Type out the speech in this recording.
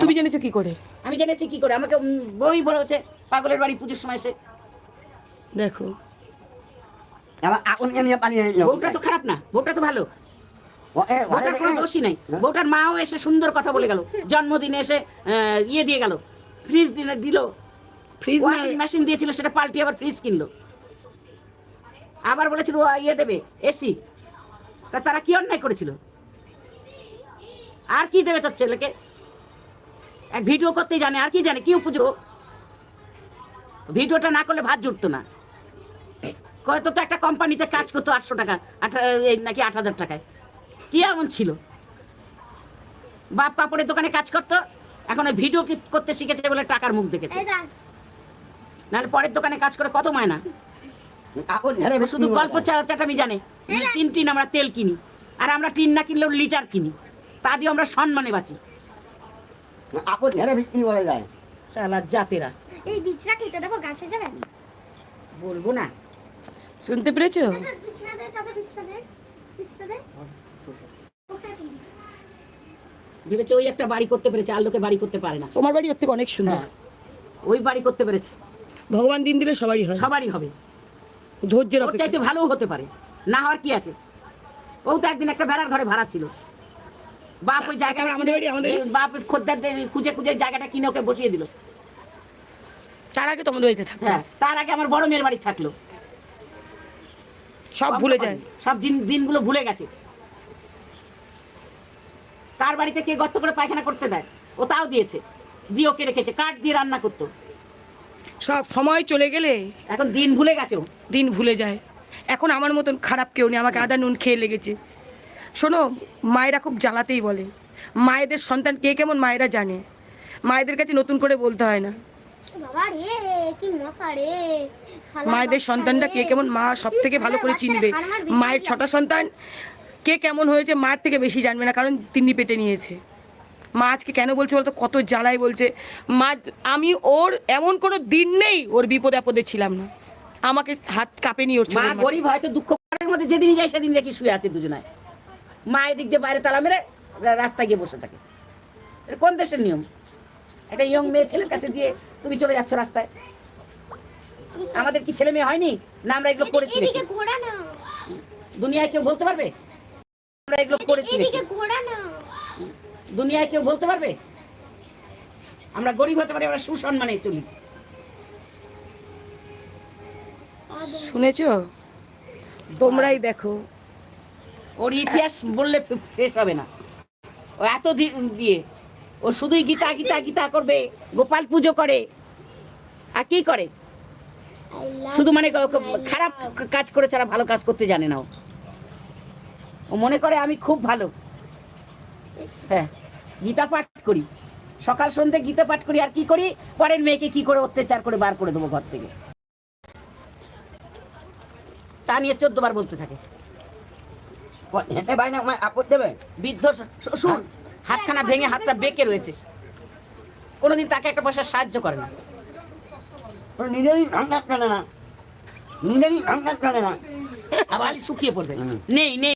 তুমি জেনেছো কি করে? আমি জেনেছি কি করে? আমাকে বই বলেছে পাগলের বাড়ি পুজোর সময় এসে। দেখো। এবার এখন নিয়ে পালিয়ে বউটা তো খারাপ না বউটা তো ভালো। বউটার কোনো দোষই নাই। বউটার মাও এসে সুন্দর কথা বলে গেল। জন্মদিনে এসে ইয়ে দিয়ে গেল। ফ্রিজ দিনে দিল। ফ্রিজ ওয়াশিং মেশিন দিয়েছিল সেটা পাল্টে আবার ফ্রিজ কিনলো। আবার বলেছিল ও ইয়ে দেবে এসি। তা তারা কি অন্যায় করেছিল? আর কি দেবে তোর ছেলেকে? এক ভিডিও করতেই জানে আর কি জানে কি উপযোগ? ভিডিওটা না করলে ভাত জুটতো না। কয়তো তো একটা কোম্পানিতে কাজ করতো আটশো টাকা নাকি আট হাজার টাকায়। কি এমন ছিল? বাপ কাপড়ের দোকানে কাজ করতো এখন ওই ভিডিও কি করতে শিখেছে বলে টাকার মুখ দেখেছে। নাহলে পরের দোকানে কাজ করে কত মায়না এখন ঝেড়ে শুধু গল্প চাটামি জানে। টিন টিন আমরা তেল কিনি আর আমরা টিন না কিনলেও লিটার কিনি। তা দিয়ে আমরা সম্মানে বাঁচি। বিক্রি বলে যায়। শালা জাতেরা। এই কেটে দেবো গাছ যাবে? বলব না। শুনতে পেরেছ? দে দে দে। ভেবেছে ওই একটা বাড়ি করতে পেরেছে আর লোকে বাড়ি করতে পারে না। তোমার বাড়ি ওর থেকে অনেক সুন্দর। হ্যাঁ ওই বাড়ি করতে পেরেছে। ভগবান দিন দিলে সবারই হয়। সবারই হবে। ধৈর্যের চাইতে ভালোও হতে পারে। না হওয়ার কি আছে? ও তো একদিন একটা বেড়ার ঘরে ভাড়া ছিল। বাপ ওই জায়গা আমাদের বাড়ি, আমাদের বাপ খদ্দের খুঁজে খুঁজে জায়গাটা কিনে ওকে বসিয়ে দিল। তার আগে তোমাদের বাড়িতে থাকতো। হ্যাঁ তার আগে আমার বড় মেয়ের বাড়ি থাকল। সব ভুলে যায়। সব দিন দিনগুলো ভুলে গেছে। কার বাড়িতে কে গর্ত করে পায়খানা করতে দেয় ও তাও দিয়েছে। দিয়ে ওকে রেখেছে কাঠ দিয়ে রান্না করতো। সব সময় চলে গেলে এখন দিন ভুলে গেছে ও। দিন ভুলে যায়। এখন আমার মতন খারাপ কেউ নেই আমাকে আদা নুন খেয়ে লেগেছে। শোনো মায়েরা খুব জ্বালাতেই বলে। মায়েদের সন্তান কে কেমন মায়েরা জানে? মায়েদের কাছে নতুন করে বলতে হয় না। মায়েদের সন্তানটা কে কেমন মা সব থেকে ভালো করে চিনবে? মায়ের ছটা সন্তান কে কেমন হয়েছে মায়ের থেকে বেশি জানবে না কারণ তিনি পেটে নিয়েছে। মা আজকে কেন বলছে বলতো? কত জ্বালায় বলছে। মা আমি ওর এমন কোনো দিন নেই ওর বিপদে আপদে ছিলাম না। আমাকে হাত কাঁপেনি ওর মা। গরিব হয়তো দুঃখ করার মধ্যে যেদিনই যায় সেদিন দেখি শুয়ে আছে দুজনায়। মা এদিক দিয়ে বাইরে তালা মেরে রাস্তায় গিয়ে বসে থাকে। এটা কোন দেশের নিয়ম? একটা ইয়ং মেয়ে ছেলের কাছে দিয়ে তুমি চলে যাচ্ছ রাস্তায়। আমাদের কি ছেলে মেয়ে হয়নি? না আমরা এগুলো করেছি এদিকে নাকি? ঘোড়া না। দুনিয়ায় কেউ বলতে পারবে? আমরা এগুলো করেছি নাকি? এদিকে ঘোড়া না। দুনিয়ায় কেউ বলতে পারবে? আমরা গরিব হতে পারি আমরা সুসম্মানে চলি। শুনেছ? তোমরাই দেখো ওর ইতিহাস বললে শেষ হবে না। ও এত দিয়ে ও শুধুই গীতা গীতা গীতা করবে, গোপাল পুজো করে। আর কি করে? শুধু মানে খারাপ কাজ করে ছাড়া ভালো কাজ করতে জানে না ও মনে করে আমি খুব ভালো। হ্যাঁ গীতা পাঠ করি। সকাল সন্ধ্যে গীতা পাঠ করি, আর কি করি? পরের মেয়েকে কি করে অত্যাচার করে বার করে দেবো ঘর থেকে? তা নিয়ে চোদ্দ বার বলতে থাকে। হেঁটে বাইরে আমায় আপদ দেবে? বৃদ্ধ শ- শ্বশুর হাতখানা ভেঙে হাতটা বেঁকে রয়েছে। কোনোদিন তাকে একটা পয়সা সাহায্য করে না। নিজেরই ভাঙ্গার চলে না। নিজেরই ভাঙ্গার চলে না। আবার শুকিয়ে পড়বে। নেই নেই।